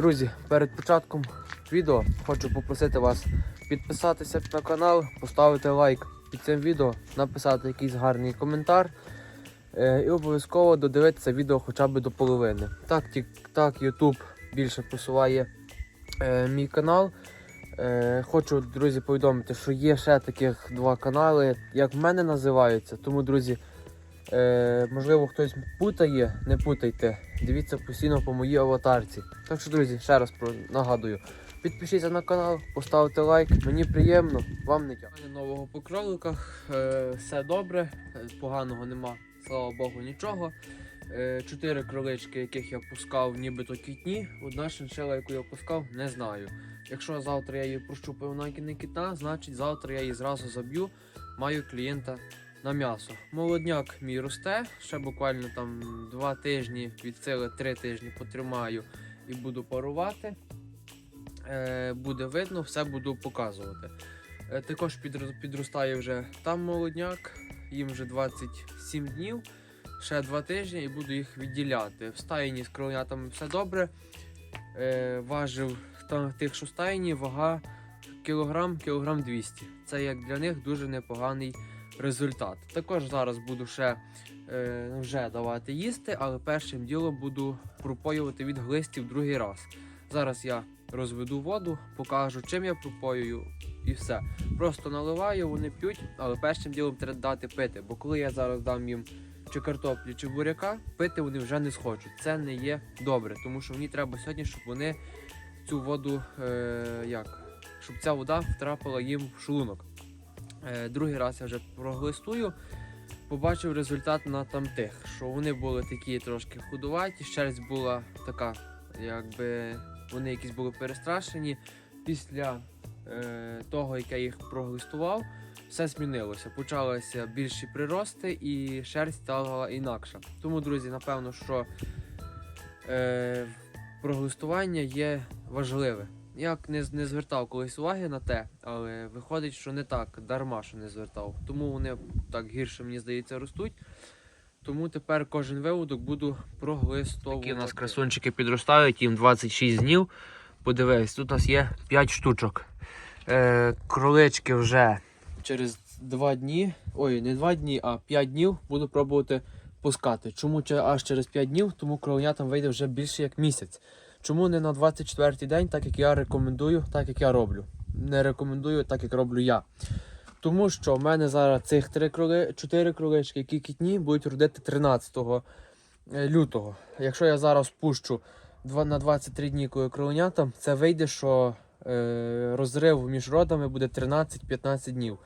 Друзі, перед початком відео хочу попросити вас підписатися на канал, поставити лайк під цим відео, написати якийсь гарний коментар е, і обов'язково додивитися відео хоча б до половини. Так, так YouTube більше просуває е, мій канал. Е, хочу, друзі, повідомити, що є ще таких два канали, як в мене називаються. Тому, друзі, е, можливо, хтось путає, не путайте. Дивіться постійно по моїй аватарці. Так що, друзі, ще раз нагадую. Підпишіться на канал, поставте лайк. Мені приємно, вам не тягне. Нового по кроликах. Е, все добре, е, поганого нема, слава Богу, нічого. Е, Чотири кролички, яких я пускав, нібито кітні. Одна шиншила, яку я пускав, не знаю. Якщо завтра я її прощупаю на не кита, значить завтра я її зразу заб'ю. Маю клієнта на м'ясо. Молодняк мій росте, ще буквально там два тижні, від сили три тижні потримаю і буду парувати. Е, буде видно, все буду показувати. Е, також підро- підростає вже там молодняк, їм вже 27 днів, ще два тижні і буду їх відділяти. В стайні з кроленятами все добре. Е, важив там, тих, що стайні, вага кілограм, кілограм 200. Це як для них дуже непоганий результат. Також зараз буду ще е, вже давати їсти, але першим ділом буду пропоювати від глистів другий раз. Зараз я розведу воду, покажу, чим я пропоюю, і все. Просто наливаю, вони п'ють, але першим ділом треба дати пити. Бо коли я зараз дам їм чи картоплю, чи буряка, пити вони вже не схочуть. Це не є добре, тому що мені треба сьогодні, щоб вони цю воду е, як? Щоб ця вода втрапила їм в шлунок. Е, другий раз я вже проглистую. Побачив результат на тамтих, що вони були такі трошки худуваті, шерсть була така, якби вони якісь були перестрашені. Після е, того, як я їх проглистував, все змінилося. Почалися більші прирости і шерсть стала інакша. Тому, друзі, напевно, що е, проглистування є важливе. Я не, не звертав колись уваги на те, але виходить, що не так, дарма що не звертав. Тому вони так гірше, мені здається, ростуть. Тому тепер кожен виводок буду проглистовувати. Такі у нас красунчики підростають, їм 26 днів. Подивись, тут у нас є 5 штучок. Е, кролички вже через 2 дні, ой, не 2 дні, а 5 днів буду пробувати пускати. Чому аж через 5 днів? Тому кроленятам вийде вже більше як місяць. Чому не на 24-й день, так як я рекомендую, так як я роблю. Не рекомендую, так як роблю я. Тому що в мене зараз цих 3 кроли, 4 кролички, які кітні, будуть родити 13 е, лютого. Якщо я зараз пущу на 23 дні кроленятам, це вийде, що е, розрив між родами буде 13-15 днів.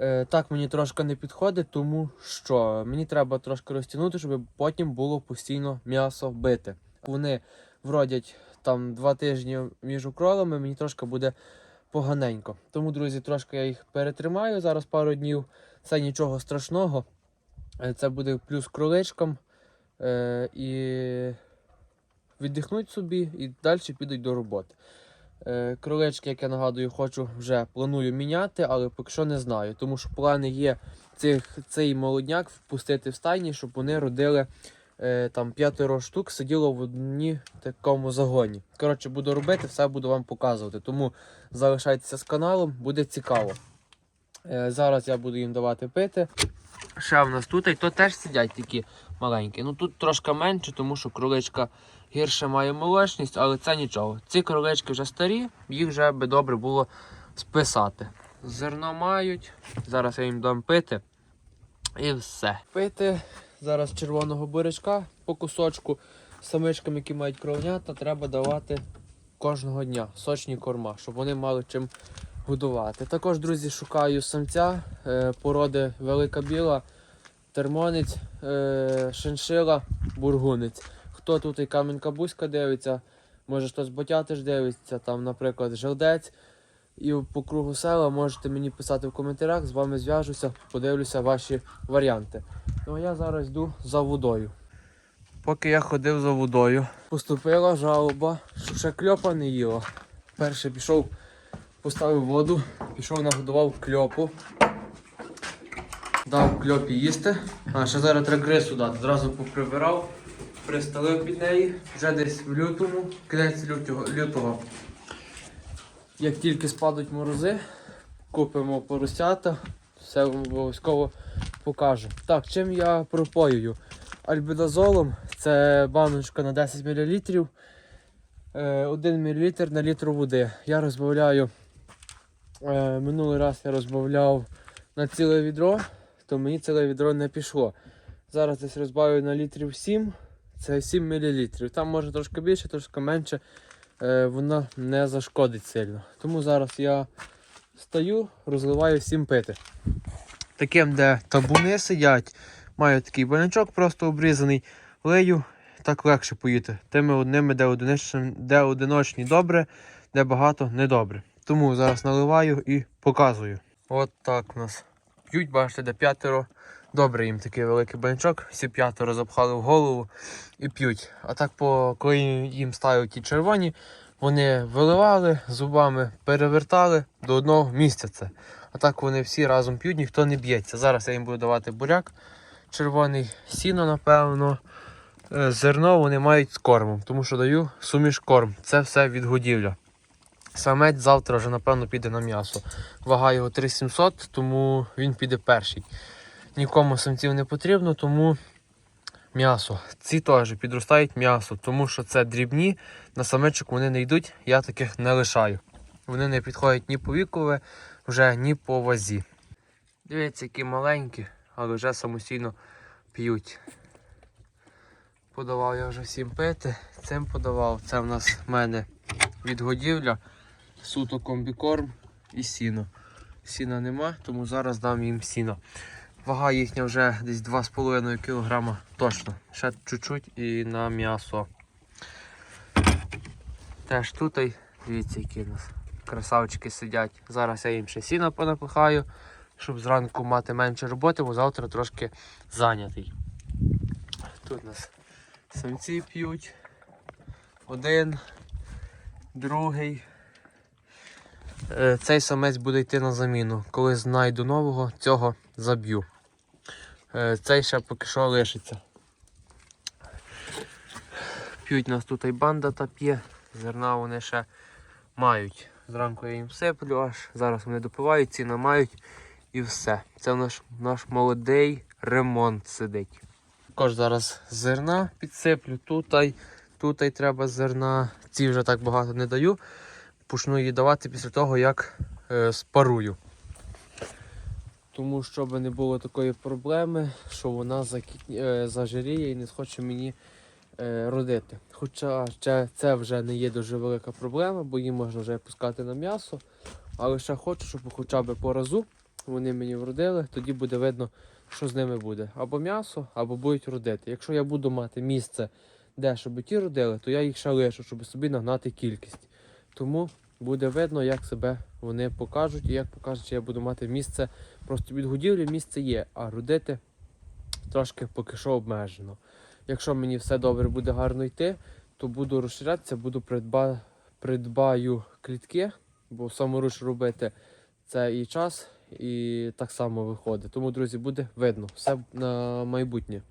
Е, так мені трошки не підходить, тому що мені треба трошки розтягнути, щоб потім було постійно м'ясо бити. Вони вродять там два тижні між кролами, мені трошки буде поганенько. Тому, друзі, трошки я їх перетримаю зараз пару днів. Це нічого страшного. Е, Це буде плюс кроличкам. Е, і віддихнуть собі і далі підуть до роботи. Е, Кролички, як я нагадую, хочу вже планую міняти, але поки що не знаю. Тому що плани є цих, цей молодняк впустити в стайні, щоб вони родили там п'ятеро штук, сиділо в одній такому загоні. Коротше, буду робити, все буду вам показувати. Тому залишайтеся з каналом, буде цікаво. Е, зараз я буду їм давати пити. Ще в нас тут, і то теж сидять такі маленькі. Ну тут трошки менше, тому що кроличка гірше має молочність, але це нічого. Ці кролички вже старі, їх вже би добре було списати. Зерно мають. Зараз я їм дам пити. І все. Пити зараз червоного бурячка по кусочку. Самичкам, які мають кровнята, треба давати кожного дня сочні корма, щоб вони мали чим годувати. Також, друзі, шукаю самця е, породи велика біла, термонець, е, шиншила, бургунець. Хто тут і камінка бузька дивиться, може хтось ботятиш дивиться, там, наприклад, желдець. І по кругу села можете мені писати в коментарях, з вами зв'яжуся, подивлюся ваші варіанти. Ну а я зараз йду за водою. Поки я ходив за водою, поступила жалоба, що ще кльопа не їла. Перше пішов, поставив воду, пішов нагодував кльопу. Дав кльопі їсти. А ще зараз треба грису дати. Зразу поприбирав. пристелив під неї вже десь в лютому, кінець лютого, лютого. Як тільки спадуть морози, купимо поросята, все обов'язково покажу. Так, чим я пропоюю? Альбедазолом це баночка на 10 мл. 1 мл на літр води. Я розбавляю. е, Минулий раз я розбавляв на ціле відро, то мені ціле відро не пішло. Зараз десь розбавлю на літрів 7, це 7 мл. Там може трошки більше, трошки менше. Е, Вона не зашкодить сильно. Тому зараз я стаю, розливаю всім пити. Таким, де табуни сидять, маю такий банячок просто обрізаний, лею, так легше поїти. Тими одними, де одиночні, де одиночні добре, де багато недобре. Тому зараз наливаю і показую. От так у нас п'ють, бачите, де п'ятеро. Добре їм такий великий банячок, всі п'ятеро запхали в голову і п'ють. А так, по, коли їм ставлять ті червоні, вони виливали зубами, перевертали до одного місця. А так вони всі разом п'ють, ніхто не б'ється. Зараз я їм буду давати буряк червоний, сіно, напевно. Е, Зерно вони мають з кормом, тому що даю суміш корм. Це все відгодівля. Самець завтра вже, напевно, піде на м'ясо. Вага його 3700, тому він піде перший. Нікому самців не потрібно, тому м'ясо. Ці теж підростають м'ясо, тому що це дрібні, на самечок вони не йдуть, я таких не лишаю. Вони не підходять ні по вікове, вже ні по вазі. Дивіться, які маленькі, але вже самостійно п'ють. Подавав я вже всім пити, цим подавав. Це в нас в мене відгодівля, суто комбікорм і сіно. Сіна нема, тому зараз дам їм сіно. Вага їхня вже десь 2,5 кг точно. Ще чуть-чуть і на м'ясо. Теж тут, дивіться, які у нас красавчики сидять. Зараз я їм ще сіно понапихаю, щоб зранку мати менше роботи, бо завтра трошки зайнятий. Тут у нас самці п'ють. Один, другий. Е, Цей самець буде йти на заміну. Коли знайду нового, цього заб'ю. Е, Цей ще поки що лишиться. П'ють нас тут і банда та п'є, зерна вони ще мають. Зранку я їм сиплю, аж зараз вони допивають, ціна мають і все. Це наш, наш молодий ремонт сидить. Також зараз зерна підсиплю, тутай, тутай треба зерна. Ці вже так багато не даю. Почну її давати після того, як е, спарую. Тому щоб не було такої проблеми, що вона е, зажиріє і не схоче мені е, родити. Хоча ще це вже не є дуже велика проблема, бо її можна вже пускати на м'ясо. Але ще хочу, щоб хоча б по разу вони мені вродили, тоді буде видно, що з ними буде. Або м'ясо, або будуть родити. Якщо я буду мати місце, де щоб ті родили, то я їх ще лишу, щоб собі нагнати кількість. Тому буде видно, як себе вони покажуть і як покажуть, що я буду мати місце. Просто від годівлі місце є, а родити трошки поки що обмежено. Якщо мені все добре буде гарно йти, то буду розширятися, буду придба... придбаю клітки, бо саморуч робити це і час, і так само виходить. Тому, друзі, буде видно все на майбутнє.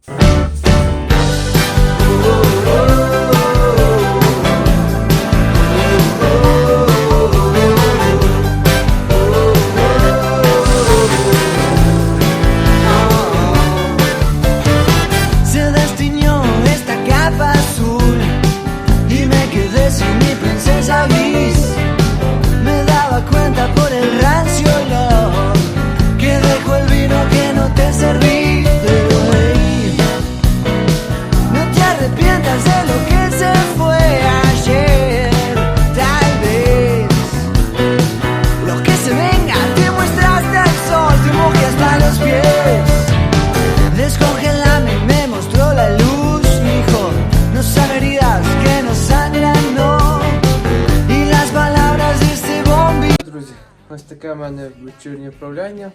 В мене вечірнє вправляння.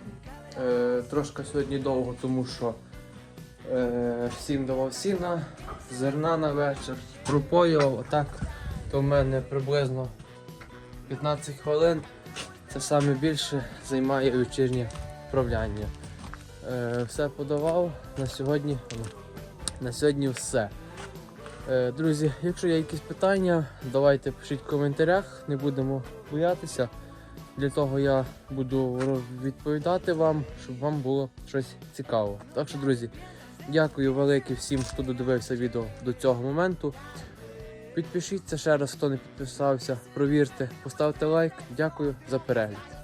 Е, трошки сьогодні довго, тому що е, всім давав сіна, зерна на вечір, пропоював, отак, то в мене приблизно 15 хвилин. Це саме більше займає вечірнє вправляння. Е, все подавав на сьогодні. На сьогодні все. Е, Друзі, якщо є якісь питання, давайте пишіть в коментарях, не будемо боятися. Для того я буду відповідати вам, щоб вам було щось цікаво. Так що, друзі, дякую велике всім, хто додивився відео до цього моменту. Підпишіться ще раз, хто не підписався, провірте, поставте лайк. Дякую за перегляд.